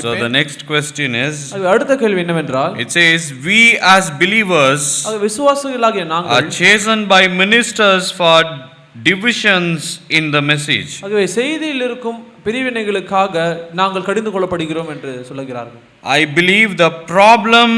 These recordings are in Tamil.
So the next question is அடுத்த கேள்வி என்னவென்றால் it says, We as believers அது விசுவாசிகளாகிய are நாங்கள் chosen by ministers for divisions in the message. ஆகவே செய்தியில் இருக்கும் பிரிவினைகளுக்காக நாங்கள் கடிந்து கொள்ளப்படுகிறோம் என்று சொல்லுகிறார்கள் I believe the problem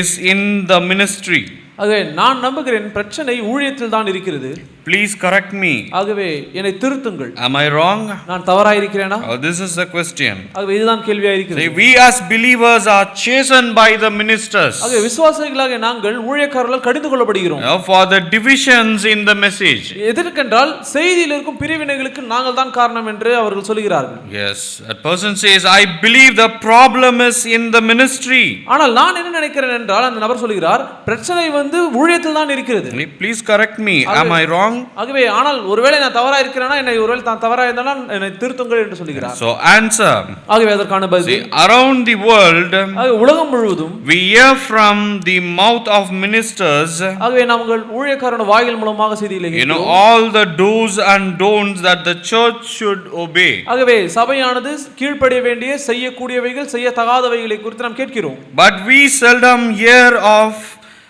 is in the ministry. ஆகவே நான் நம்புகிறேன் பிரச்சனை ஊழியத்தில் தான் இருக்கிறது Please correct me. ஆகவே என்னை திருத்துங்கள் Am I wrong? நான் தவறாயிருக்கிறேனா Oh, this is the question. ஆகவே இதுதான் கேள்வியா இருக்கிறது we as believers are chosen by the ministers ஆகவே விசுவாசிகளாக நாங்கள் ஊழியக்காரர்கள் கடிந்து கொள்ளப்படுகிறோம் for the divisions in the message. எதற்கென்றால் செய்தியில் இருக்கும் பிரிவினைகளுக்கு நாங்கள் தான் காரணம் என்று அவர்கள் சொல்கிறார்கள் Yes, a person says, I believe the problem is in the ministry. ஆனால் நான் என்ன நினைக்கிறேன் என்றால் அந்த நபர் சொல்கிறார் பிரச்சனை வந்து ஊழியத்தில் தான் இருக்கிறது Please correct me. Am I wrong? ஆகவே ஆனால் ஒருவேளை நான் தவறா இருக்கிறேனா என்னை ஒருவேளை தான் தவறா இருந்தாலும் என்னை திருத்துங்கள் என்று சொல்கிறார் So, answer. ஆகவே அதற்கான See, பதில் around the world, ஆகவே உலகம் முழுவதும் we hear from the mouth of ministers, ஆகவே நாங்கள் ஊழியக்காரன வாயில் மூலமாக செய்திகளை you know, all the do's and don'ts that the church should obey. ஆகவே சபையானது கீழ்ப்படிய வேண்டிய செய்யக்கூடியவைகள் செய்யத்தகாதவைகளை குறித்து நாம் கேட்கிறோம் But we seldom hear of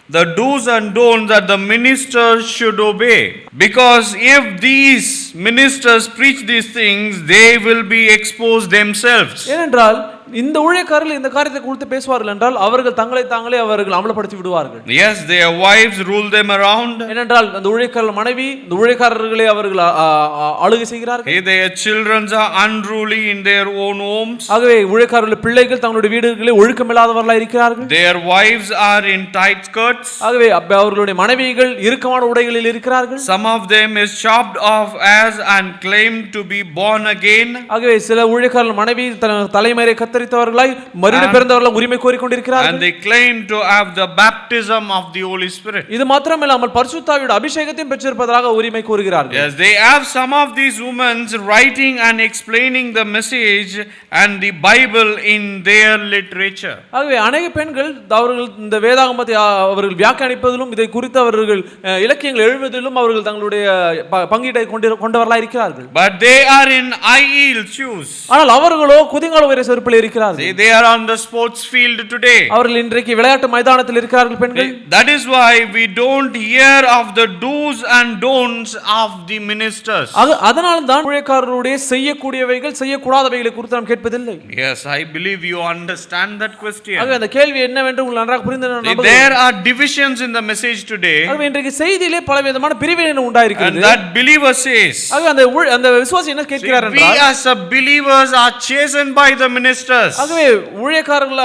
the do's and don'ts that the ministers should obey. Because if these ministers preach these things, they will be exposed themselves. ஏனென்றால் இந்த ஊழியக்காரர்கள் இந்த காரியத்தை குறித்து பேசுவார்கள் என்றால் அவர்கள் தங்களை தாங்களே அவர்கள் அமலப்படுத்தி விடுவார்கள் Yes, their wives rule them around. ஏனென்றால் அந்த ஊழியக்காரர்கள் மனைவி இந்த ஊழியக்காரர்களை அவர்கள் ஆளுகை செய்கிறார்கள் their children are unruly in their own homes. ஆகவே ஊழியக்காரர்கள் பிள்ளைகள் தங்களுடைய வீடுகளில் ஒழுக்கமில்லாதவர்களாக இருக்கிறார்கள் Their wives are in tight skirts. ஆகவே அவர்களுடைய மனைவிகள் இறுக்கமான உடைகளில் இருக்கிறார்கள் Some of them is chopped off as and claimed to be born again. ஆகவே சில ஊழியக்காரர்கள் மனைவி தன் தலைமறை கத்தரித்தவர்களாய் மறுபடியும் பிறந்தவர்களாக உரிமை And கோரிக்கொண்டிருக்கிறார்கள் they claim to have the baptism of the Holy Spirit. இது மாத்திரமில்லாமல் பரிசுத்தாவியோட அபிஷேகத்தையும் பெற்றிருப்பதாக உரிமை கூறுகிறார்கள் Yes, they have some of these women writing and explaining the message and the Bible in their literature. ஆகவே அநேக பெண்கள் அவர்கள் இந்த வேதாகமத்தை ஆ, அவர்கள் வியாக்கியானிப்பதிலும் இதை குறித்து அவர்கள் அஹ், இலக்கியங்கள் எழுதுவதிலும் அவர்கள் தங்களுடைய ப- பங்கீட்டை கொண்டு கொண்டவர்களாக இருக்கிறார்கள் But they are in high heel shoes. ஆனால் அவர்களோ குதிங்கால உயர செருப்பில் இருக்கிறார்கள் They, are on the sports field today. அவர்கள் இன்றைக்கு விளையாட்டு மைதானத்தில் இருக்கிறார்கள் பெண்கள் That is why we don't hear of the do's and don'ts of the ministers. அது அதனால தான் ஊழியக்காரர்களுடைய செய்யக்கூடியவைகள் செய்யக்கூடாதவைகளை குறித்து நாம் கேட்பதில்லை Yes, I believe you understand that question. ஆகவே அந்த கேள்வி என்னவென்று உங்களுக்கு நன்றாக புரிந்து நம்புகிறேன். There are divisions in the message today, ஆகவே இன்றைக்கு செய்தியிலே பல விதமான பிரிவினை and உண்டாயிருக்கிறது that believer says, ஆகவே அந்த ஊழ்- அந்த விசுவாசி என்ன கேட்கிறார் we என்றால் as a believers are chosen by the ministers. ஆகவே ஊழியக்காரர்கள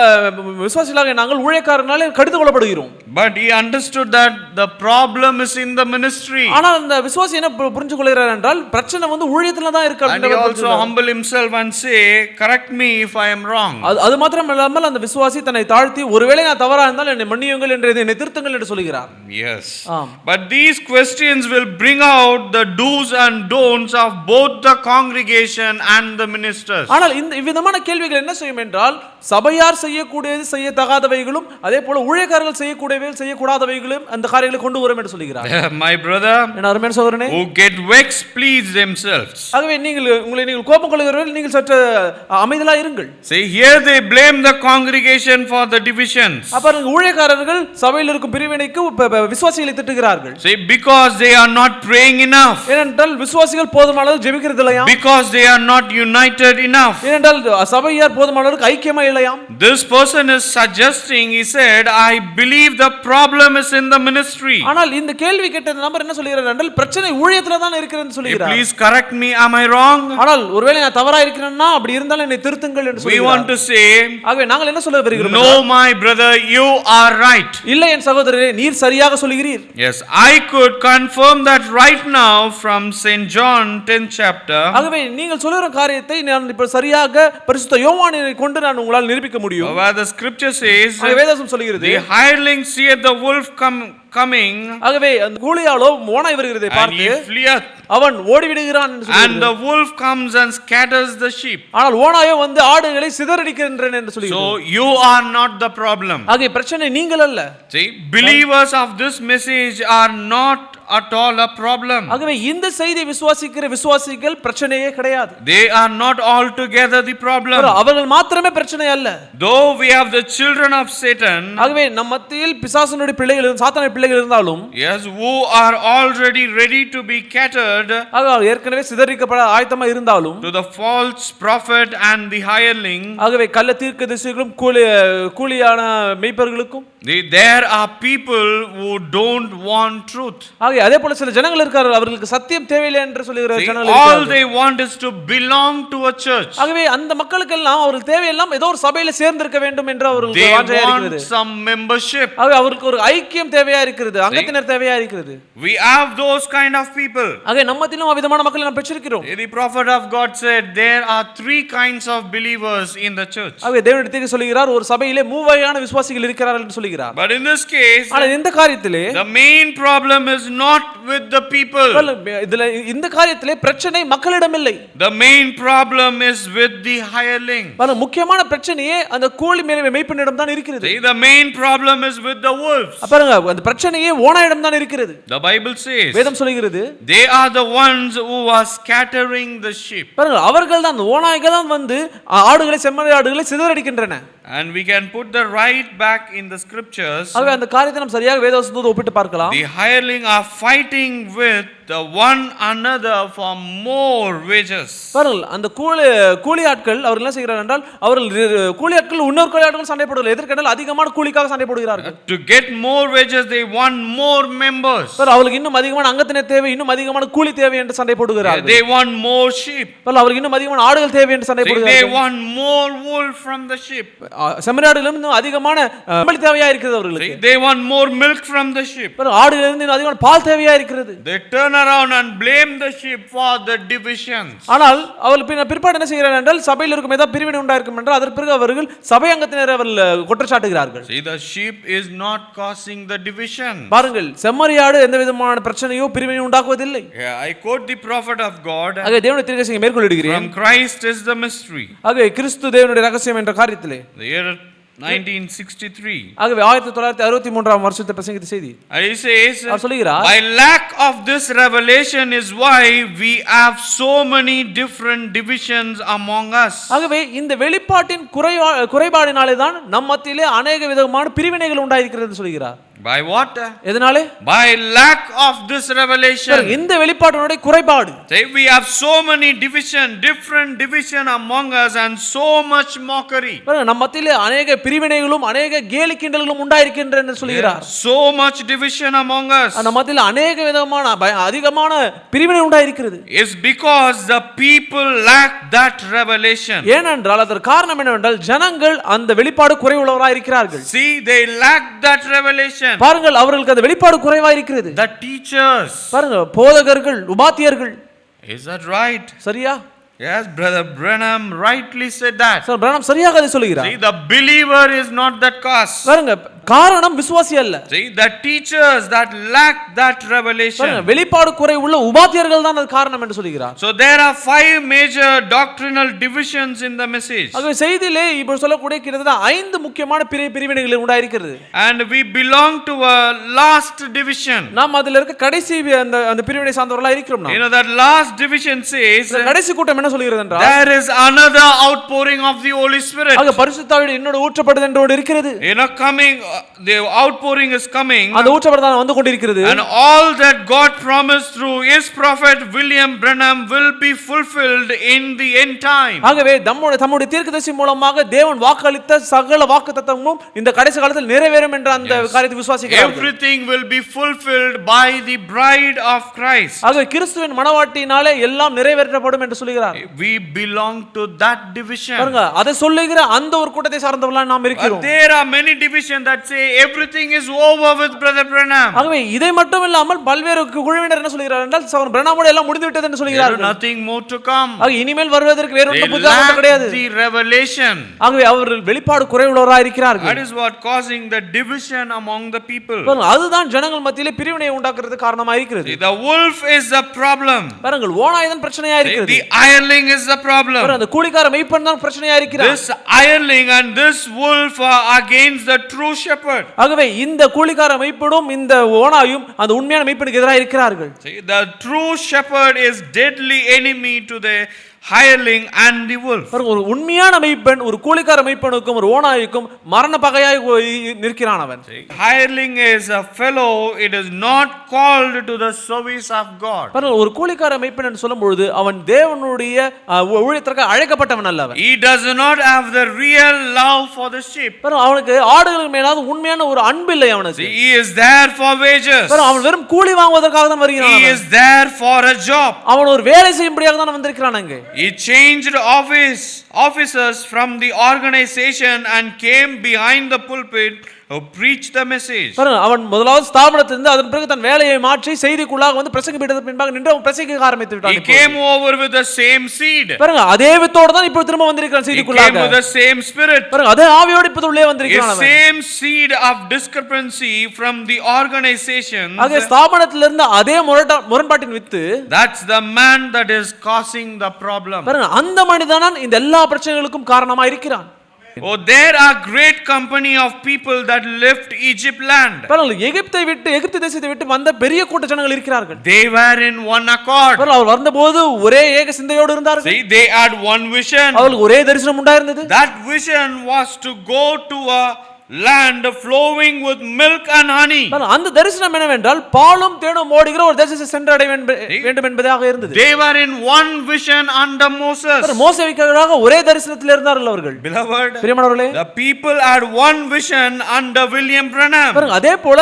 விசுவாசிகளாக நாங்கள் ஊழியக்காரர்களாலே கடிந்து கொள்ளப்படுகிறோம் But he understood that the problem is in the ministry. ஆனால் அந்த விசுவாசி என்ன பு- புரிஞ்சு கொள்கிறார் என்றால் பிரச்சனை வந்து ஊழியத்துல தான் இருக்கு And he also humble himself and say, correct me if I am wrong. அது மாத்திரம் இல்லாமல் அந்த விசுவாசி தன்னை தாழ்த்தி ஒருவேளை நான் தவறா இருந்தால் என்னை மன்னியுங்கள் என்று என்னை திருத்துங்கள் என்று சொல்கிறார் Yes. But these questions will bring out the do's and don'ts of both the congregation and the ministers. ஆனால் இந்த இவ்விதமான கேள்விகள் என்ன செய்யும் என்றால் சபையார் செய்யக்கூடியது செய்யத்தகாதவைகளும் அதே போல ஊழியக்காரர்கள் செய்யக்கூடியவைகள் செய்யக்கூடாதவைகளும் அந்த காரியங்களை கொண்டு வரும் என்று சொல்கிறார் My brother, என் அருமையான சோதரனே who get vexed, please themselves. ஆகவே நீங்கள் உங்களை நீங்கள் கோபம் கொள்கிறவர்கள் நீங்கள் சற்று அமைதலா இருங்கள் See, here they blame the congregation for the divisions. அப்ப ஊழியக்காரர்கள் சபையில் இருக்கும் பிரிவினைக்கு விசுவாசிகளை திட்டுகிறார்கள் See, because they are not praying enough. ஏனென்றால் விசுவாசிகள் போதுமான அளவு ஜெபிக்கிறது இல்லையாம் Because they are not united enough. ஏனென்றால் சபையார் போதுமான அளவுக்கு ஐக்கியமா இல்லையாம் This person is suggesting, he said, I believe the problem is in the ministry. ஆனால் இந்த கேள்வி கேட்ட இந்த நபர் என்ன சொல்கிறார் என்றால் பிரச்சனை ஊழியத்துல தான் Hey, சொல்கிறார் please correct me, am I wrong? ஆனால் ஒருவேளை நான் தவறா இருக்கிறேன்னா அப்படி இருந்தாலும் என்னை திருத்துங்கள் என்று We want சொல்கிறார் to say, ஆகவே நாங்கள் என்ன சொல்ல வருகிறோம் No, my brother, you are right. இல்லை என் சகோதரரே நீர் சரியாக சொல்கிறீர் Yes, I could confirm that right now from St. John 10th chapter. ஆகவே நீங்கள் சொல்லுகிற காரியத்தை நான் இப்ப சரியாக பரிசுத்த யோவானை கொண்டு நான் உங்களால் நிரூபிக்க முடியும் Where the scripture says, ஆகவே வேதம் சொல்கிறது The hireling seeth the wolf come, coming, ஆகவே அந்த கூலியாளோ ஓனாய் வருகிறதை பார்த்து. அவன் ஓடி விடுகிறான் என்று And the wolf comes and scatters the sheep. ஆனால் ஓனாயோ வந்து ஆடுகளை சிதறடிக்கின்றன என்று சொல்கிறது So you are not the problem. ஆகிய பிரச்சனை நீங்கள் அல்ல See, believers of this message are not at all a problem. ஆகவே இந்த செய்தி விசுவாசிக்கிற விசுவாசிகள் பிரச்சனையே கிடையாது They are not altogether the problem. அவர்கள் மாத்திரமே பிரச்சனை அல்ல Though we have the children of Satan, ஆகவே நம் மத்தியில் பிசாசனுடைய பிள்ளைகள் சாத்தானுடைய பிள்ளைகள் இருந்தாலும் yes, who are already ready to be catered ஆக அவர் ஏற்கனவே சிதறிக்கப்பட ஆயத்தமா இருந்தாலும் to the false prophet and the hireling, ஆகவே கள்ள தீர்க்க திசைகளும் கூலி கூலியான மெய்ப்பர்களுக்கும் there are people who don't want truth. ஆகவே அதே போல சில ஜனங்கள் இருக்கார்கள். அவர்களுக்கு சத்தியம் தேவையில்லை என்று சொல்லுகிற ஜனங்கள் all they want is to belong to a church. ஆகவே அந்த மக்களுக்கெல்லாம் அவர்கள் தேவையெல்லாம் ஏதோ ஒரு சபையில சேர்ந்திருக்க வேண்டும் என்று அவர்களுக்கு வாஞ்சையா இருக்கிறது some membership. ஆகவே அவருக்கு ஒரு ஐக்கியம் தேவையா இருக்கிறது. அங்கத்தினர் தேவையா இருக்கிறது. We have those kind of people. ஆகவே நம்மத்திலும் விதமான மக்களை நாம் பெற்றிருக்கிறோம். The prophet of God said there are three kinds of believers in the church. ஆகவே தேவனிடத்தில் சொல்லுகிறார் ஒரு சபையிலே மூவகையான விசுவாசிகள் இருக்கிறார்கள் என்று சொல்லுகிறார். But in this case, ஆனால் இந்த காரியத்திலே the main problem is not with the people. இதுல இந்த காரியத்திலே பிரச்சனை மக்களிடம் இல்லை The main problem is with the hireling. பாருங்க, முக்கியமான பிரச்சனையே அந்த கூலி மேலே மெய்ப்பனிடம் தான் இருக்கிறது the main problem is with the wolves. பாருங்க அந்த பிரச்சனையே ஓனாயிடம் தான் இருக்கிறது The Bible says வேதம் சொல்லுகிறது they are the ones who are scattering the sheep. பாருங்க அவர்கள் தான் ஓநாய்கள் தான் வந்து ஆடுகளை செம்மறி ஆடுகளை சிதறடிக்கின்றன And we can put the right back in the scriptures. ஆகவே அந்த காரியத்தை நாம் சரியாக வேதவசத்தோடு ஒப்பிட்டு பார்க்கலாம் The hireling are fighting with the one another for more wages. பாருங்கள் அந்த கூலி கூலி ஆட்கள் அவர்கள் என்ன செய்கிறார்கள் என்றால் அவர்கள் கூலி ஆட்கள் இன்னொரு கூலி ஆட்கள் சண்டை போடுவதில்லை எதற்கென்றால் அதிகமான கூலிக்காக சண்டை போடுகிறார்கள் To get more wages, they want more members. பாருங்கள், அவர்களுக்கு இன்னும் அதிகமான அங்கத்தினர் தேவை இன்னும் அதிகமான கூலி தேவை என்று சண்டை போடுகிறார்கள் They want more sheep. பாருங்கள், அவர்களுக்கு இன்னும் அதிகமான ஆடுகள் தேவை என்று சண்டை They, they போடுகிறார்கள் want more wool from the sheep. இன்னும் அதிகமான செம்மறி தேவையா இருக்கிறது அவர்களுக்கு They, they want more milk from the sheep. பாருங்கள், ஆடுகளிலிருந்து இன்னும் அதிகமான பால் தேவையா இருக்கிறது They turn around and blame the sheep for the divisions. ஆனால் அவர்கள் பின்ன பிற்பாடு என்ன செய்கிறார்கள் என்றால் சபையில் இருக்கும் ஏதாவது பிரிவினை உண்டாயிருக்கும் என்றால் அதற்கு பிறகு அவர்கள் சபை அங்கத்தினர் அவர்கள் குற்றச்சாட்டுகிறார்கள் See, the sheep is not causing the division. பாருங்கள் செம்மறியாடு எந்த விதமான பிரச்சனையோ பிரிவினையோ உண்டாக்குவதில்லை I quote the prophet of God. ஆக தேவனுடைய திருக்கசியை மேற்கொள்ளிடுகிறேன் From Christ is the mystery. ஆகவே கிறிஸ்து தேவனுடைய ரகசியம் என்ற காரியத்திலே The 1963. ஆகவே ஆயிரத்தி தொள்ளாயிரத்தி அறுபத்தி மூன்றாம் வருஷத்தை பிரசங்கித்த செய்தி. அவர் சொல்லுகிறார் By lack of this revelation is why we have so many different divisions among us. ஆகவே இந்த வெளிப்பாட்டின் குறைபாடினாலே தான் நம் மத்தியிலே அநேக விதமான பிரிவினைகள் உண்டாயிருக்கிறது சொல்கிறார் By what? எதனாலே By lack of this revelation. இந்த வெளிப்பாட்டினுடைய குறைபாடு we have so many division, different division among us and so much mockery. பாருங்க, நம் மத்தியிலே அநேக பிரிவினைகளும் அநேக கேலி கிண்டல்களும் உண்டாயிருக்கின்றன என்று சொல்கிறார் So much division among us நம் மத்தியில் அநேக விதமான அதிகமான பிரிவினை உண்டாயிருக்கிறது is because the people lack that revelation. ஏனென்றால் அதற்கு காரணம் என்னவென்றால் ஜனங்கள் அந்த வெளிப்பாடு குறைவுள்ளவராக இருக்கிறார்கள் See, they lack that revelation. பாருங்கள் அவர்களுக்கு அந்த வெளிப்பாடு குறைவா இருக்கிறது The teachers. பாருங்க போதகர்கள் உபாத்தியர்கள் Is that right? சரியா Yes, Brother Branham rightly said that. Sir Branham சரியாக அதை சொல்லுகிறார் See, the believer is not that cause. பாருங்க காரணம் விசுவாசி அல்ல See, the teachers that lack that revelation. வெளிப்பாடு குறை உள்ள உபாத்தியர்கள் தான் அது காரணம் என்று சொல்கிறார் So, there are five major doctrinal divisions in the message. ஆகவே செய்தியிலே இப்போ சொல்லக்கூடிய கிட்டத்தட்ட ஐந்து முக்கியமான பிரி பிரிவினைகள் உண்டாயிருக்கிறது And we belong to a last division. நாம் அதுல இருக்க கடைசி அந்த அந்த பிரிவினை சார்ந்தவர்களா இருக்கிறோம் You know, that last division says கடைசி கூட்டம் என்ன சொல்கிறது என்றால் there is another outpouring of the Holy Spirit. ஆக பரிசுத்தாவிட இன்னொரு ஊற்றப்படுது என்று ஒன்று இருக்கிறது You know, coming, the outpouring is coming. அந்த ஊற்றப்படுதான் வந்து கொண்டிருக்கிறது And all that God promised through his prophet William Branham will be fulfilled in the end time. ஆகவே தம்முடைய தம்முடைய தீர்க்கதரிசி மூலமாக தேவன் வாக்களித்த சகல வாக்கு தத்தமும் இந்த கடைசி காலத்தில் நிறைவேறும் என்ற அந்த காரியத்தை விசுவாசிக்கிறார்கள் Everything will be fulfilled by the bride of Christ. ஆகவே கிறிஸ்துவின் மனவாட்டினாலே எல்லாம் நிறைவேற்றப்படும் என்று சொல்லுகிறார் We belong to that division. பாருங்க அதை சொல்லுகிற அந்த ஒரு கூட்டத்தை சார்ந்தவர்களா நாம் இருக்கிறோம் there are many divisions that say everything is over with Brother Branham. ஆகவே இதை மட்டும் இல்லாமல் பல்வேறு குழுவினர் என்ன சொல்கிறார் என்றால் சகோதரன் பிரணாமோடு எல்லாம் முடிந்து விட்டது என்று சொல்கிறார்கள் nothing more to come. ஆக இனிமேல் வருவதற்கு வேற ஒன்றும் புதிதாக ஒன்றும் lack கிடையாது the revelation. ஆகவே அவர்கள் வெளிப்பாடு குறைவுள்ளவராக இருக்கிறார்கள் That is what causing the division among the people. பாருங்க, அதுதான் ஜனங்கள் மத்தியிலே பிரிவினை உண்டாக்குறது காரணமா இருக்கிறது The wolf is the problem. பாருங்கள் ஓனாய்தான் பிரச்சனையா இருக்கிறது The hireling is the problem. பாருங்க, அந்த கூலிக்கார மெய்ப்பன் தான் பிரச்சனையா இருக்கிறார் This hireling and this wolf are against the true shepherd. ஆகவே இந்த கூலிக்கார மெய்ப்பனும் இந்த ஓனாயும் அந்த உண்மையான மெய்ப்பனுக்கு எதிராக இருக்கிறார்கள். The true shepherd is deadly enemy to the hireling and the wolf. பாருங்க, ஒரு உண்மையான மெய்ப்பெண் ஒரு கூலிக்கார மெய்ப்பனுக்கும் ஒரு ஓனாய்க்கும் மரண பகையாய் போய் நிற்கிறான் அவன் hireling is a fellow, it is not called to the service of God. பாருங்க ஒரு கூலிக்கார மெய்ப்பெண் என்று சொல்லும் பொழுது அவன் தேவனுடைய ஊழியத்திற்கு அழைக்கப்பட்டவன் அல்ல அவன் He does not have the real love for the sheep. பாருங்க அவனுக்கு ஆடுகளுக்கு மேலாவது உண்மையான ஒரு அன்பு இல்லை அவனுக்கு he is there for wages. பாருங்க, அவன் வெறும் கூலி வாங்குவதற்காக தான் வருகிறான் He is there for a job. அவன் ஒரு வேலை செய்யும்படியாக தான் வந்திருக்கிறான் அங்கே He changed office officers from the organization and came behind the pulpit preach the message. அவன் முதலாவது ஸ்தாபனத்திலிருந்து அதன் பிறகு தன் வேலையை மாற்றி செய்திக்குள்ளாக வந்து பிரசங்க பீடத்திற்கு பின்பாக நின்று அவன் பிரசங்கிக்க ஆரம்பித்து விட்டான் இப்பொழுது. came over with the same seed. பாருங்க அதே வித்தோடு தான் இப்போ திரும்ப வந்திருக்கிறான் He came செய்திக்குள்ளாக with the same spirit. பாருங்க அதே ஆவியோடு இப்போ உள்ளே A வந்திருக்கிறான் அவன் same seed of discrepancy from the organization. ஆக ஸ்தாபனத்திலிருந்து அதே முரட்டா முரண்பாட்டின் வித்து That's the man that is causing the problem. பாருங்க அந்த மனிதனான் இந்த எல்லா பிரச்சனைகளுக்கும் காரணமா இருக்கிறான் Oh, there are great company of people that left Egypt land. பாருங்க எகிப்தை விட்டு எகிப்து தேசத்தை விட்டு வந்த பெரிய கூட்ட ஜனங்கள் இருக்கிறார்கள் They were in one accord. பாருங்க, அவர் வந்தபோது ஒரே ஏக சிந்தையோடு இருந்தார்கள் See, they had one vision. அவர்களுக்கு ஒரே தரிசனம் உண்டாயிருந்தது That vision was to go to a land flowing with milk and honey. பாருங்க, அந்த தரிசனம் என்னவென்றால் பாலும் தேனும் ஓடுகிற ஒரு தேசத்தை சென்றடைய வேண்டும் என்பதாக இருந்தது They were in one vision under Moses. மோசேவிக்காக ஒரே தரிசனத்தில் இருந்தார்கள் அவர்கள் Beloved, பிரியமானவர்களே the people had one vision under William Branham. பாருங்க அதே போல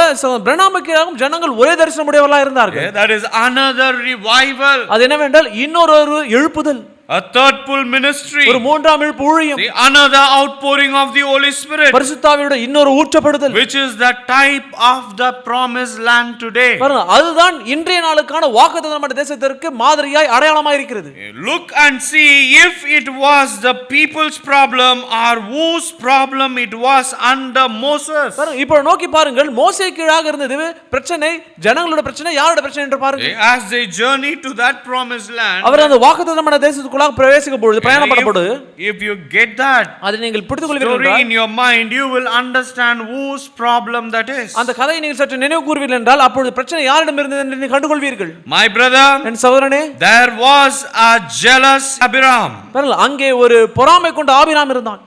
பிரணாமுக்கியாகவும் ஜனங்கள் ஒரே தரிசனம் உடையவர்களாக இருந்தார்கள் that is another revival, அது என்னவென்றால் இன்னொரு எழுப்புதல் a third pull ministry, ஒரு மூன்றாம் எழுப்பு ஊழியம் See, another outpouring of the Holy Spirit, பரிசுத்தாவியோட இன்னொரு ஊற்றப்படுதல் which is the type of the promised land today. பாருங்க அதுதான் இன்றைய நாளுக்கான வாக்குத்தத்தமான தேசத்திற்கு மாதிரியாய் அடையாளமாய் இருக்கிறது Look and see if it was the people's problem or whose problem it was under Moses. பாருங்க இப்போ நோக்கி பாருங்கள் மோசே கீழாக இருந்தது பிரச்சனை ஜனங்களோட பிரச்சனை யாரோட பிரச்சனை என்று பாருங்க As they journey to that promised land, அவர் அந்த வாக்குத்தத்தமான தேசத்துக்குள்ளாக பிரவேசிக்கும் பொழுது பிரயாணப்படும் if you get that அதை நீங்கள் பிடித்துக் கொள்வீர்கள் in your mind, you will understand whose problem that is. அந்த கதையை நீங்கள் சற்று நினைவு கூறுவீர்கள் என்றால் அப்பொழுது பிரச்சனை யாரிடம் இருந்தது என்று நீங்கள் கண்டுகொள்வீர்கள். My brother, என் சகோதரனே was a jealous Abiram, பாருங்கள் அங்கே ஒரு பொறாமை கொண்ட ஆபிராம் இருந்தான்.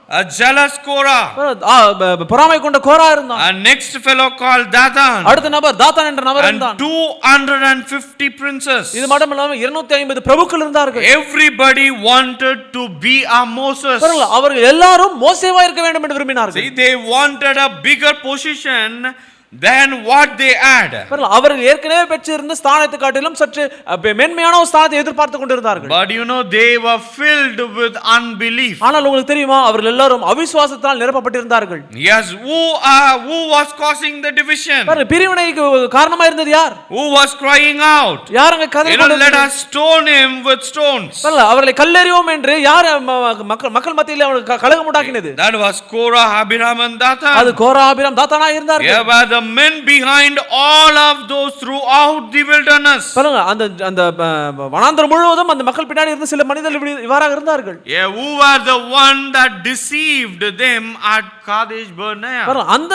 ஆ, ப- ப- பொறாமை கொண்ட கோரா இருந்தான். A next fellow called Dathan, அடுத்த நபர் தாத்தான் என்ற நபர் இருந்தான். 250 princes. இது மட்டும் இருநூத்தி ஐம்பது பிரபுக்கள் இருந்தார்கள். Everybody wanted to be a Moses. அவர்கள் எல்லாரும் மோசேவா இருக்க வேண்டும் என்று விரும்பினார்கள் they wanted a bigger position than what they had. அவர்கள் ஏற்கனவே பெற்றிருந்த ஸ்தானத்தை காட்டிலும் சற்று மென்மையான ஒரு ஸ்தானத்தை எதிர்பார்த்து கொண்டிருந்தார்கள் But you know, they were filled with unbelief. ஆனால் உங்களுக்கு தெரியுமா அவர்கள் எல்லாரும் அவிசுவாசத்தால் நிரப்பப்பட்டிருந்தார்கள் Yes, who, uh, who was causing the division? பாருங்கள், பிரிவினைக்கு காரணமா இருந்தது யார் Who was crying out? யார் அங்க கதை You know, let us stone him with stones. அவர்களை கல்லெறிவோம் என்று யார் மக்கள் மக்கள் மத்தியில் அவர்கள் கலகம் உண்டாக்கினது That was Abiram, and Dathan. அது கோராபிரம் தாத்தானா இருந்தார்கள் men behind all of those throughout the wilderness. பாருங்க அந்த அந்த வனாந்தரம் முழுவதும் அந்த மக்கள் பின்னாடி இருந்த சில மனிதர்கள் இவ்வாறாக இருந்தார்கள் Yeah, who were the one that deceived them at Kadesh Barnea? பாருங்க, அந்த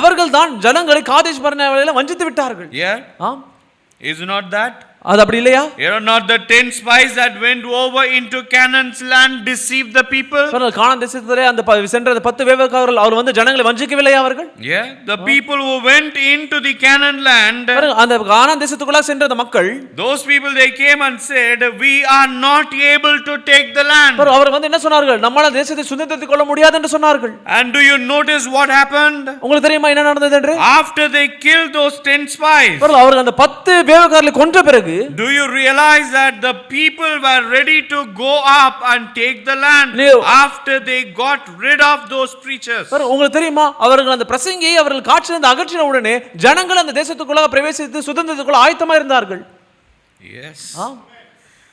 அவர்கள் தான் ஜனங்களை காதேஷ் பர்னேவாலையில வஞ்சித்து விட்டார்கள் Yeah, ஆம் is not that? அது அப்படி இல்லையா You know, not the ten spies that went over into Canaan's land deceived the people? பாருங்க, கானான் தேசத்திலே அந்த சென்ற அந்த பத்து வேவக்காரர்கள் அவர் வந்து ஜனங்களை வஞ்சிக்கவில்லையா அவர்கள் Yeah, the people who went into the Canaan land, பாருங்க, அந்த கானான் தேசத்துக்குள்ள சென்ற அந்த மக்கள் those people they came and said, We are not able to take the land. பாருங்க, அவர் வந்து என்ன சொன்னார்கள் நம்மால தேசத்தை சுதந்திரத்துக் கொள்ள முடியாது என்று சொன்னார்கள் And do you notice what happened? உங்களுக்கு தெரியுமா என்ன நடந்தது என்று After they killed those ten spies, பாருங்க, அவர்கள் அந்த பத்து வேவக்காரர்களை கொன்ற பிறகு do you realize that the people were ready to go up and take the land after they got rid of those preachers? உங்களுக்கு தெரியுமா அவர்கள் அந்த பிரசங்கியை அவர்கள் காற்றிலிருந்து அகற்றின உடனே ஜனங்கள் அந்த தேசத்துக்குள்ள பிரவேசித்து சுதந்திரத்துக்குள்ள ஆயத்தமா இருந்தார்கள் Yes. ஆ.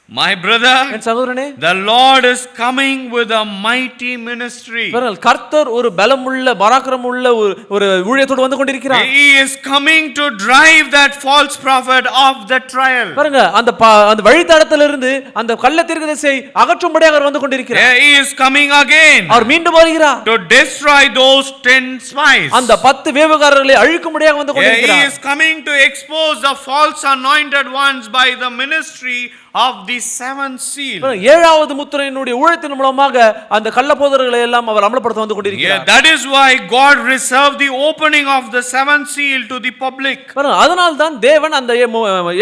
My brother, என் சகோதரனே the Lord is coming with a mighty ministry. பாருங்கள் கர்த்தர் ஒரு பலமுள்ள பராக்கிரமுள்ள ஒரு ஒரு ஊழியத்தோடு வந்து கொண்டிருக்கிறார் He is coming to drive that false prophet off the trial. பாருங்க அந்த அந்த வழித்தடத்திலிருந்து அந்த கள்ள தீர்க்கதரிசியை அகற்றும்படியாக அவர் வந்து கொண்டிருக்கிறார் He is coming again அவர் மீண்டும் வருகிறார் to destroy those ten spies. அந்த பத்து வேவுகாரர்களை அழிக்கும்படியாக வந்து Yeah, He கொண்டிருக்கிறார் is coming to expose the false anointed ones by the ministry of the seventh seal. பாருங்க, ஏழாவது முத்திரையினுடைய ஊழியத்தின் மூலமாக அந்த கள்ள போதர்களை எல்லாம் அவர் அமலப்படுத்த வந்து கொண்டிருக்கிறார் that is why God reserved the opening of the seventh seal to the public. பாருங்க, அதனால் தான் தேவன் அந்த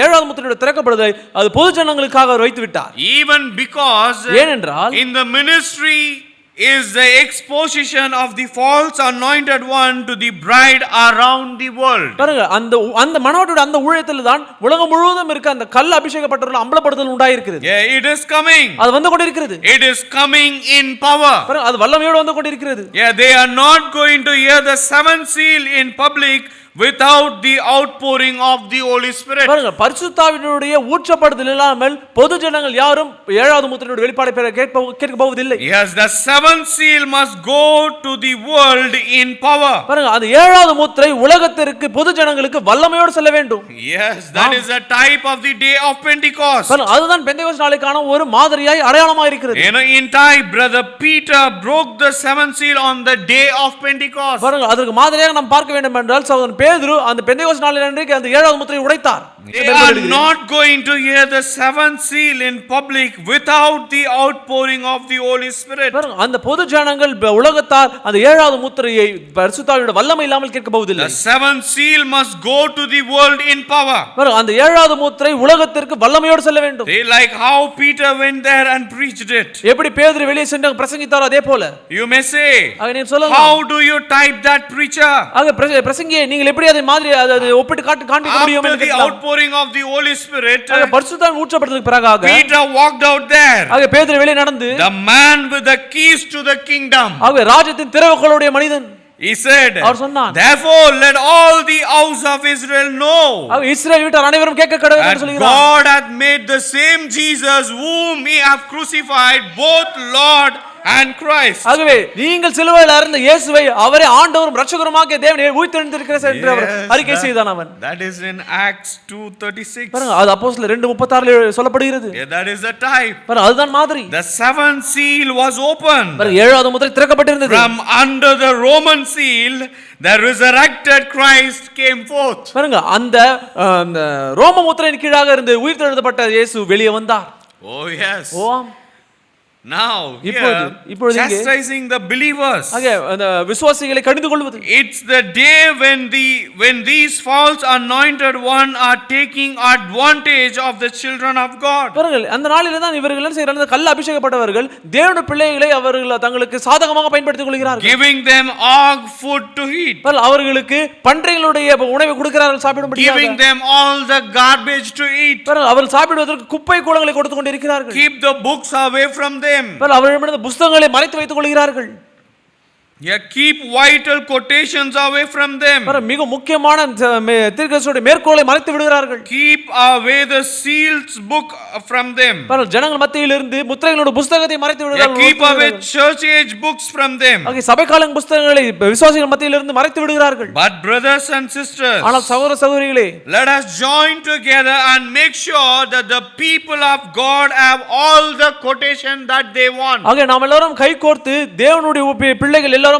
ஏழாவது முத்திரையுடைய திறக்கப்படுதலை அது பொது ஜனங்களுக்காக அவர் வைத்து விட்டார் Even because ஏனென்றால் in the ministry is the exposition of the false anointed one to the bride around the world. பாருங்க அந்த உ- அந்த மனவாட்டியோட அந்த ஊழியத்தில் தான் உலகம் முழுவதும் இருக்க அந்த கல் அபிஷேகப்பட்டவர்கள் அம்பலப்படுதல் உண்டாயிருக்கிறது Yeah, it is coming. அது வந்து கொண்டிருக்கிறது It is coming in power. பாருங்க, அது வல்லமையோடு வந்து கொண்டிருக்கிறது Yeah, they are not going to hear the seventh seal in public Without the outpouring of the Holy Spirit. பாருங்க பரிசுத்தாவினுடைய ஊற்றப்படுதல் இல்லாமல் பொது ஜனங்கள் யாரும் ஏழாவது முத்திரையுடைய வெளிப்பாடை பெற கேட்ப கேட்க போவதில்லை Yes, the seventh seal must go to the world in power. பாருங்க அந்த ஏழாவது முத்திரை உலகத்திற்கு பொது ஜனங்களுக்கு வல்லமையோடு செல்ல வேண்டும் Yes, that is a type of the day of Pentecost. பாருங்க, அதுதான் பெந்தைகோஸ்து நாளுக்கான ஒரு மாதிரியாய் அடையாளமா இருக்கிறது You know, in time, brother Peter broke the seventh seal on the day of Pentecost. பாருங்க அதற்கு மாதிரியாக நாம் பார்க்க வேண்டும் என்றால் சகோதரன் பேதுரு அந்த பெந்தைகோஸ் நாளில் அன்றைக்கு அந்த ஏழாவது முத்திரையை உடைத்தார். They are not going to hear the seventh seal in public without the outpouring of the Holy Spirit. பாருங்க அந்த பொது ஜனங்கள் உலகத்தார் அந்த ஏழாவது முத்திரையை பரிசுத்தாவியோட வல்லமை இல்லாமல் கேட்க போவதில்லை The seventh seal must go to the world in power. பாருங்க அந்த ஏழாவது முத்திரை உலகத்திற்கு வல்லமையோடு செல்ல வேண்டும் They like how Peter went there and preached it. எப்படி பேதுரு வெளியே சென்று அங்க பிரசங்கித்தாரோ அதே போல You may say, ஆக நீ சொல்லலாம் how do you type that preacher? ஆக பிரச- பிரசங்கியை நீங்கள் எப்படி அதை மாதிரி அதை ஒப்பிட்டு காட்டு காண்பிக்க முடியும் After என்று the கேட்கலாம். Outpouring of the Holy Spirit, ஆக பரிசுத்தான் ஊற்றப்பட்டதுக்கு பிறகாக Peter walked out there. ஆக பேதுரு வெளியே நடந்து The man with the keys to the kingdom. ஆக ராஜ்யத்தின் திறவுகளுடைய மனிதன் He said, அவர் சொன்னான் Therefore, let all the house of Israel know ஆக இஸ்ரேல் வீட்டார் அனைவரும் கேட்க கடவுள் என்று சொல்கிறார் God hath made the same Jesus whom he hath crucified, both Lord and Christ. ஆகவே நீங்கள் சிலுவையில் அறிந்த இயேசுவை அவரே ஆண்டவரும் ரட்சகருமாகிய தேவனை உயிர்த்தெழுந்திருக்கிறார் என்று அவர் அறிக்கை செய்தான் அவன் That is in Acts 2.36. பாருங்க அது அப்போஸ்தலர் ரெண்டு முப்பத்தாறுல சொல்லப்படுகிறது that is the type. பாருங்க அதுதான் மாதிரி The seventh seal was opened. பாருங்க ஏழாவது முத்திரை திறக்கப்பட்டிருந்தது From under the Roman seal, the resurrected Christ came forth. பாருங்க அந்த ரோம முத்திரையின் கீழாக இருந்து உயிர்த்தெழுதப்பட்ட இயேசு வெளியே வந்தார் Oh, yes. ஓ Now, இப்பொழுது- இப்பொழுது இங்கே- chastising the believers. ஆக அந்த விசுவாசிகளை கடிந்து கொள்வது It's the day when the when these false anointed one are taking advantage of the children of God. பாருங்கள் அந்த நாளிலே தான் இவர்கள் என்ன செய்யறாங்க கல்ல அபிஷேகப்பட்டவர்கள் தேவனுடைய பிள்ளைகளை அவர்கள் தங்களுக்கு சாதகமாக பயன்படுத்திக் கொள்கிறார்கள் Giving them hog food to eat. பாருங்கள், அவர்களுக்கு பன்றைகளுடைய உணவை கொடுக்கிறார்கள் சாப்பிடும்படி Giving them all the garbage to eat. அவர்கள் சாப்பிடுவதற்கு குப்பை கூலங்களை கொடுத்து கொண்டிருக்கிறார்கள் Keep the books away from them. பாருங்கள், அவர்களிடமிருந்து புஸ்தகங்களை மறைத்து வைத்துக் கொள்கிறார்கள் Yeah, keep vital quotations away from them. பாருங்கள், மிக முக்கியமான தீர்க்கதரிசியுடைய மேற்கோளை மறைத்து விடுகிறார்கள் Keep away the seals book from them. பாருங்கள், ஜனங்கள் மத்தியிலிருந்து முத்திரைகளோட புஸ்தகத்தை மறைத்து Yeah, keep away விடுகிறார்கள் church age books from them. ஆகிய சபை காலம் புஸ்தகங்களை விசுவாசிகள் மத்தியிலிருந்து மறைத்து விடுகிறார்கள் But brothers and sisters, ஆனால் சகோதர சகோதரிகளே let us join together and make sure that the people of God have all the quotation that they want. ஆக நாம் எல்லாரும் கை கோர்த்து தேவனுடைய பிள்ளைகள் எல்லாரும்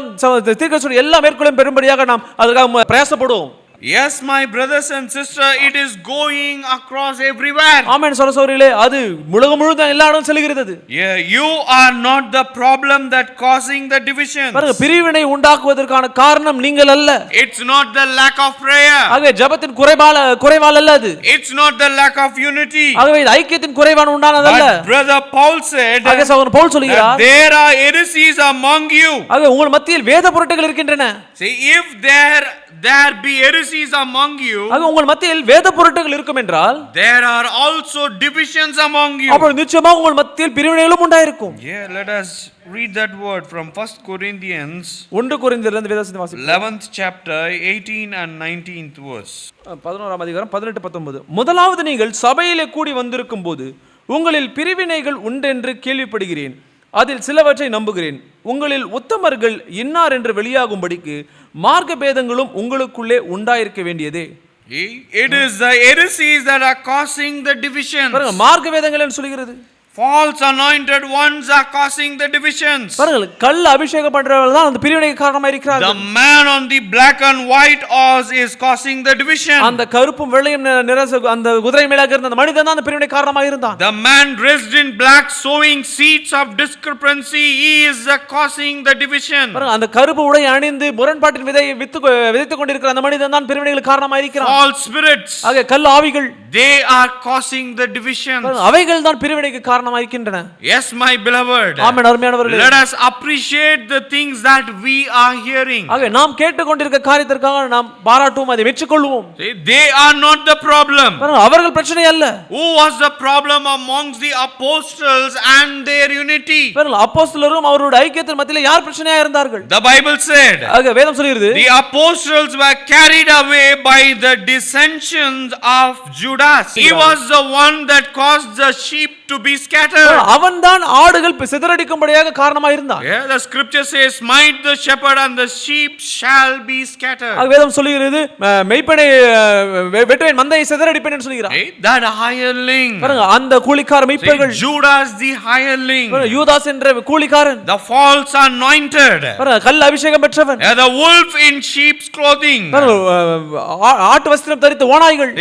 தீர்க்கதரிசியுடைய எல்லா மேற்கொள்ளும் பெரும்படியாக நாம் அதுக்காக பிரயாசப்படுவோம். Yes, my brothers and sisters, it is going across everywhere. ஆமென் சொல்ல சகோதரிகளே அது உலகம் முழுதும் எல்லா இடமும் செல்கிறது you are not the problem that causing the division. பாருங்க பிரிவினை உண்டாக்குவதற்கான காரணம் நீங்கள் அல்ல It's not the lack of prayer. ஆகவே ஜெபத்தின் குறைபால குறைவால் அல்ல அது It's not the lack of unity. ஆகவே ஐக்கியத்தின் குறைவான உண்டானதல்ல But brother Paul said ஆகவே சகோதரன் பவுல் சொல்கிறார் there are heresies among you. ஆகவே உங்கள் மத்தியில் வேத பொருட்கள் இருக்கின்றன See, if there there be heresies among you, ஆக உங்கள் மத்தியில் வேத பொருட்கள் இருக்கும் என்றால் there are also divisions among you. அப்பொழுது நிச்சயமாக உங்கள் மத்தியில் பிரிவினைகளும் உண்டாயிருக்கும். Yeah, let us read that word from First Corinthians, ஒன்று குறைந்திலிருந்து வேதத்தை வாசி 11th chapter, 18 and 19th verse. பதினோராம் அதிகாரம் பதினெட்டு பத்தொன்பது. முதலாவது நீங்கள் சபையிலே கூடி வந்திருக்கும் போது உங்களில் பிரிவினைகள் உண்டென்று கேள்விப்படுகிறேன். அதில் சிலவற்றை நம்புகிறேன். உங்களில் உத்தமர்கள் இன்னார் என்று வெளியாகும்படிக்கு மார்க்க பேதங்களும் உங்களுக்குள்ளே உண்டாயிருக்க வேண்டியதே. It is the heresies that are causing the divisions. மார்க்க வேதங்கள் சொல்கிறது? False anointed ones are causing the divisions. பாருங்கள் கல் அபிஷேகம் பண்றவர்கள் தான் அந்த பிரிவினைக்கு காரணமா The இருக்கிறார்கள் man on the black and white horse is causing the division. அந்த கருப்பும் வெள்ளையும் நி- நிற அந்த குதிரை மேலாக இருந்த அந்த மனிதன் தான் அந்த பிரிவினை காரணமாக இருந்தான் The man dressed in black sowing seeds of discrepancy, he is uh, causing the division. பாருங்க அந்த கருப்பு உடை அணிந்து முரண்பாட்டின் விதையை வித்து விதைத்துக் கொண்டிருக்கிற அந்த மனிதன் தான் பிரிவினைகளுக்கு காரணமாக இருக்கிறான் False spirits, ஆக கல் ஆவிகள் they are causing the division. அவைகள் தான் பிரிவினைக்கு காரணமாக இருக்கின்றன Yes, my beloved. ஆமென் அருமையானவர்களே Let us appreciate the things that we are hearing. ஆக நாம் கேட்டுக்கொண்டிருக்க காரியத்திற்காக நாம் பாராட்டுவோம் அதை மெச்சுக்கொள்வோம் See, They are not the problem. பாருங்க, அவர்கள் பிரச்சனை அல்ல Who was the problem amongst the apostles and their unity? பாருங்கள் அப்போஸ்தலரும் அவருடைய ஐக்கியத்தின் மத்தியில யார் பிரச்சனையா இருந்தார்கள் The Bible said ஆக வேதம் சொல்கிறது the apostles were carried away by the dissensions of Judas. He was the one that caused the sheep to be scattered. அவன்தான் ஆடுகள் சிதறடிக்கும்படியாக காரணமா இருந்தான் Yeah, the scripture says, Smite the shepherd and the sheep shall be scattered. வேதம் சொல்லுகிறது மெய்ப்பனை வெட்டுவேன் மந்தையை சிதறடிப்பேன் என்று சொல்கிறார் that hireling. பாருங்க அந்த கூலிக்கார மெய்ப்பர்கள் Judas the hireling. யூதாஸ் என்ற கூலிக்காரன் The false anointed. பாருங்க, கல் அபிஷேகம் பெற்றவன் Yeah, the wolf in sheep's clothing. ஆட்டு வஸ்திரம் தரித்த ஓநாய்கள்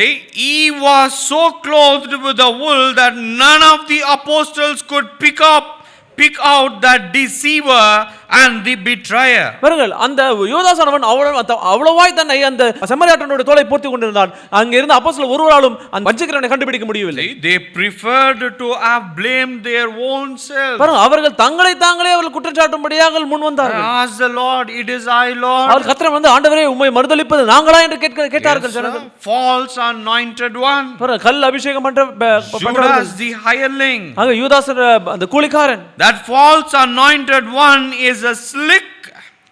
He was so clothed with the wool that none of the apostles could pick up, pick out that deceiver and the betrayer. பாருங்கள் அந்த யூதாசானவன் அவ்வளவு அவ்வளவாய் தன்னை அந்த செம்மறியாட்டனுடைய தோலை போர்த்தி கொண்டிருந்தான் அங்க இருந்த ஒருவராலும் அந்த வஞ்சிக்கிறவனை கண்டுபிடிக்க முடியவில்லை They preferred to have blamed their own self. பாருங்க அவர்கள் தங்களை தாங்களே அவர்கள் குற்றச்சாட்டும்படியாக முன் வந்தார்கள் Ask the Lord, it is I, Lord. அவர் கத்திரம் வந்து ஆண்டவரே உம்மை மறுதலிப்பது நாங்களா என்று கேட்க கேட்டார்கள் ஜனங்கள். False anointed one. பாருங்க கல் அபிஷேகம் பண்ற. Judas the hireling. அங்க யூதாஸ் அந்த கூலிக்காரன் That false anointed one is slick.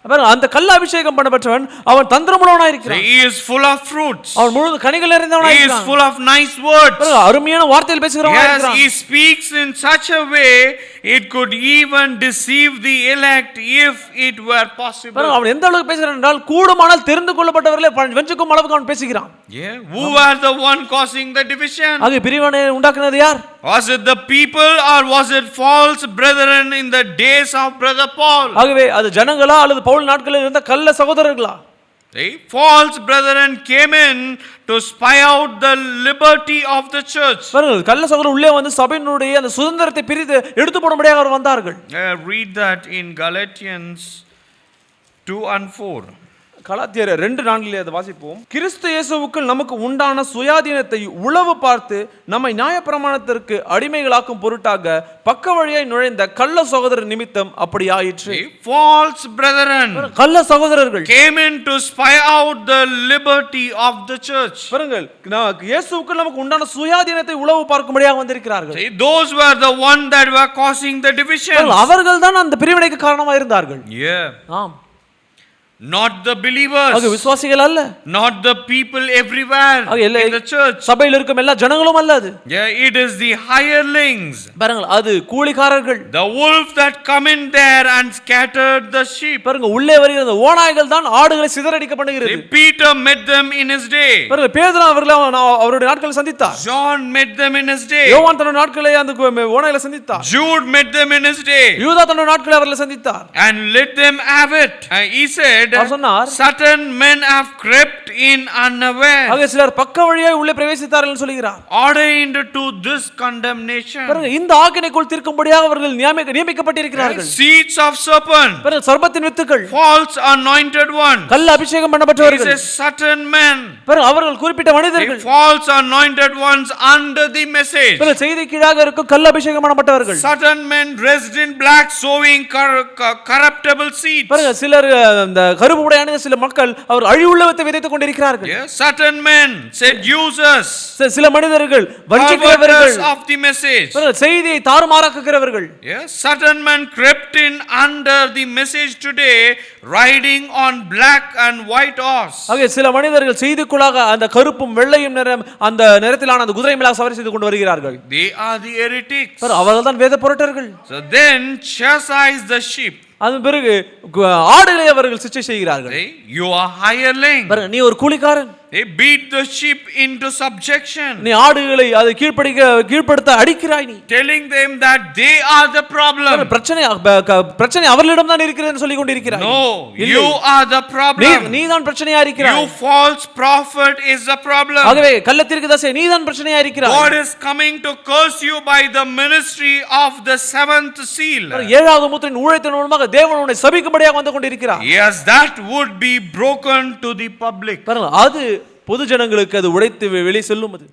பாருங்க அந்த கல் அபிஷேகம் பண்ணப்பட்டவன் அவன் தந்திரமுள்ளவனா இருக்கிறான் He is full of fruits. அவன் முழு கனிகள் நிறைந்தவனா He is இருக்கிறான் full of nice words. பாருங்க, அருமையான வார்த்தையில் பேசுகிறவனா Yes, இருக்கிறான் he speaks in such a way it could even deceive the elect if it were பாருங்க, possible. அவன் எந்த அளவுக்கு பேசுகிறான் என்றால் கூடுமானால் தெரிந்து கொள்ளப்பட்டவர்களே வெஞ்சுக்கும் அளவுக்கு அவன் பேசுகிறான் Yeah, who are the one causing the division? ஆக பிரிவினை உண்டாக்குனது யார் Was it the people or was it false brethren in the days of brother Paul? ஆகவே அது ஜனங்களா அல்லது பவுல் நாட்களில் இருந்த கள்ள சகோதரர்களா See, false brethren came in to spy out the liberty of the church. பாருங்கள் கள்ள சகோதரர் உள்ளே வந்து சபையினுடைய அந்த சுதந்திரத்தை பிரித்து எடுத்து போடும்படியாக அவர் வந்தார்கள் Uh, read that in Galatians 2 and 4. கலாத்தியர் ரெண்டு நான்கிலே அதை வாசிப்போம். கிறிஸ்து இயேசுவுக்குள் நமக்கு உண்டான சுயாதீனத்தை உளவு பார்த்து நம்மை நியாயப்பிரமாணத்திற்கு அடிமைகளாக்கும் பொருட்டாக பக்க வழியாய் நுழைந்த கள்ள சகோதரர் நிமித்தம் அப்படி ஆயிற்று. False brethren கள்ள சகோதரர்கள். came in to spy out the liberty of the church. பாருங்கள் நான் இயேசுவுக்குள் நமக்கு உண்டான சுயாதீனத்தை உளவு பார்க்கும்படியாக வந்திருக்கிறார்கள். Those were the one that were causing the division. அவர்கள் தான் அந்த பிரிவினைக்கு காரணமாக இருந்தார்கள் Yeah, ஆம். Not the ஆக believers, விசுவாசிகள் அல்ல not the people everywhere ஆக எல்லா in the church. சபையில் இருக்கும் எல்லா ஜனங்களும் அல்ல அது Yeah, it is the hirelings, பாருங்கள் அது கூலிக்காரர்கள் the wolf that come in there and scattered the sheep. பாருங்க உள்ளே வருகிற ஓநாய்கள் தான் ஆடுகளை சிதறடிக்க பண்ணுகிறது Peter met them in his day. பாருங்க பேதுரு அவர்களை அவருடைய நாட்களை சந்தித்தார் John met them in his day. யோவான் தன்னுடைய நாட்களை அந்த ஓநாய்களை சந்தித்தார் Jude met them in his day. யூதா தன்னுடைய நாட்களை அவர்களை சந்தித்தார் And let them have it. He said, certain men have crept in unaware, ஆக சிலர் பக்க வழியாய் உள்ளே பிரவேசித்தார்கள் என்று சொல்கிறார். Ordained to this condemnation. பாருங்க இந்த ஆக்கினைக்குள் தீர்க்கும்படியாக அவர்கள் நியமிக்க நியமிக்கப்பட்டிருக்கிறார்கள். Seeds of serpent, பாருங்க சர்பத்தின் வித்துக்கள். False anointed one. கல் அபிஷேகம் பண்ணப்பட்டவர்கள். Says, certain men, பாருங்க அவர்கள் குறிப்பிட்ட மனிதர்கள். False anointed ones under the message. பாருங்க செய்தி கீழாக இருக்கும் கல் அபிஷேகம் பண்ணப்பட்டவர்கள். Certain men dressed in black sowing cor- co- corruptible seeds. பாருங்க சிலர் அந்த கருப்பு உடையான சில மக்கள் அவர் அழிவுள்ளவத்தை விதைத்துக் கொண்டிருக்கிறார்கள் certain men, seducers, சி- சில மனிதர்கள் வஞ்சிக்கிறவர்கள் of the message. செய்தியை தாறுமாறாக்குகிறவர்கள் Yes, certain men crept in under the message today, riding on black and white horse. ஆக சில மனிதர்கள் செய்திக்குள்ளாக அந்த கருப்பும் வெள்ளையும் நிறம் அந்த நிறத்திலான அந்த குதிரை மேலாக சவாரி செய்து கொண்டு வருகிறார்கள் They are the heretics. அவர்கள் தான் வேத புரட்டர்கள் So then chastise the sheep. அதன் பிறகு ஆடுகளை அவர்கள் சிச்சை செய்கிறார்கள் you are hireling. பாருங்க, நீ ஒரு கூலிக்காரன் They beat the sheep into subjection, நீ ஆடுகளை அதை கீழ்ப்படிக்க கீழ்ப்படுத்த அடிக்கிறாய் நீ telling them that they are the problem. பிரச்சனை பிரச்சனை அவர்களிடம் தான் இருக்கிறதுன்னு சொல்லி கொண்டிருக்கிறாய் No, you are the problem. நீ தான் பிரச்சனையா இருக்கிறாய் You false prophet is the problem. ஆகவே கள்ளத்திற்கு தசை நீ தான் பிரச்சனையா இருக்கிறாய் God is coming to curse you by the ministry of the seventh seal. ஏழாவது முத்திரின் ஊழியத்தின் மூலமாக தேவன் உன்னை சபிக்கும்படியாக வந்து கொண்டிருக்கிறார் Yes, that would be broken to the public. அது பொது ஜனங்களுக்கு அது உடைத்து வெளி செல்லும் அது.